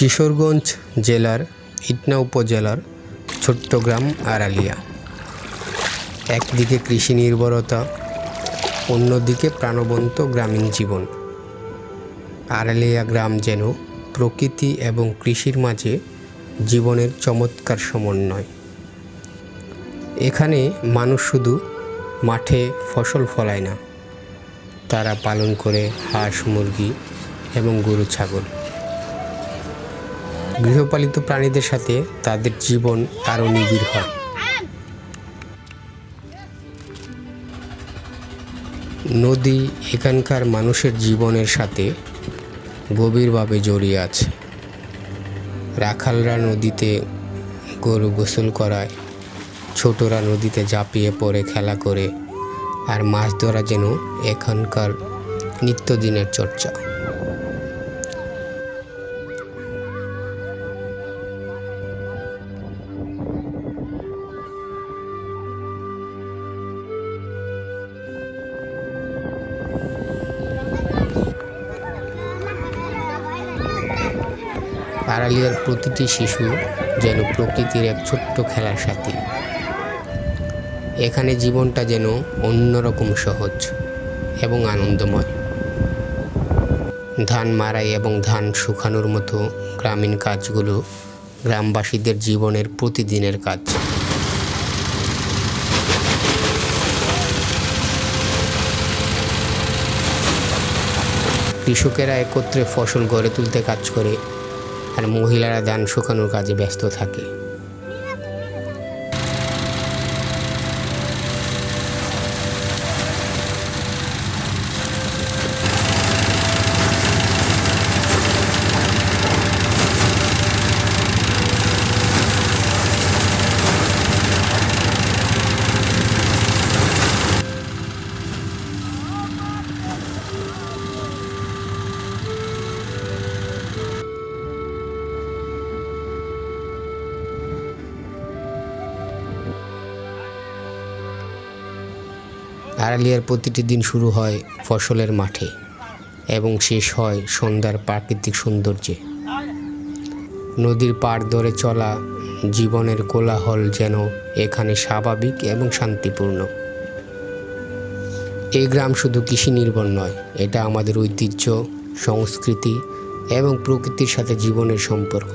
কিশোরগঞ্জ জেলার ইটনা উপজেলার ছোট্ট গ্রাম আড়ালিয়া। একদিকে কৃষি নির্ভরতা, অন্যদিকে প্রাণবন্ত গ্রামীণ জীবন। আড়ালিয়া গ্রাম যেন প্রকৃতি এবং কৃষির মাঝে জীবনের চমৎকার সমন্বয়। এখানে মানুষ শুধু মাঠে ফসল ফলায় না, তারা পালন করে হাঁস, মুরগি এবং গরু, ছাগল। গৃহপালিত প্রাণীদের সাথে তাদের জীবন আরও নিবিড় হয়। নদী এখানকার মানুষের জীবনের সাথে গভীরভাবে জড়িয়ে আছে। রাখালরা নদীতে গরু গোসল করায়, ছোটরা নদীতে ঝাঁপিয়ে পড়ে খেলা করে, আর মাছ ধরা যেন এখানকার নিত্যদিনের চর্চা। আড়ালিয়ার প্রতিটি শিশু যেন প্রকৃতির এক ছোট্ট খেলার সাথী। এখানে জীবনটা যেন অন্যরকম সহজ এবং আনন্দময়। ধান মারাই এবং ধান শুকানোর মতো গ্রামীণ কাজগুলো গ্রামবাসীদের জীবনের প্রতিদিনের কাজ। কৃষকেরা একত্রে ফসল গড়ে তুলতে কাজ করে আর মহিলারা ধান শুকানোর কাজে ব্যস্ত থাকে। আড়ালিয়ার প্রতিটি দিন শুরু হয় ফসলের মাঠে এবং শেষ হয় সন্ধ্যার প্রাকৃতিক সৌন্দর্যে। নদীর পাড় ধরে চলা জীবনের কোলাহল যেন এখানে স্বাভাবিক এবং শান্তিপূর্ণ। এই গ্রাম শুধু কৃষি নির্ভর নয়, এটা আমাদের ঐতিহ্য, সংস্কৃতি এবং প্রকৃতির সাথে জীবনের সম্পর্ক।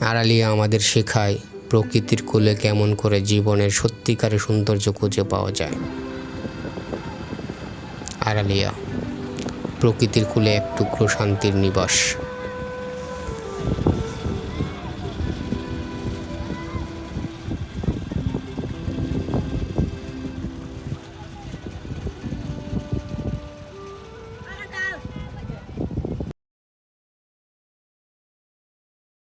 আড়ালিয়া আমাদের শেখায় প্রকৃতির কোলে কেমন করে জীবনের সত্যিকারের সৌন্দর্য খুঁজে পাওয়া যায়। আড়ালিয়া, প্রকৃতির কোলে এক টুকরো শান্তির নিবাস।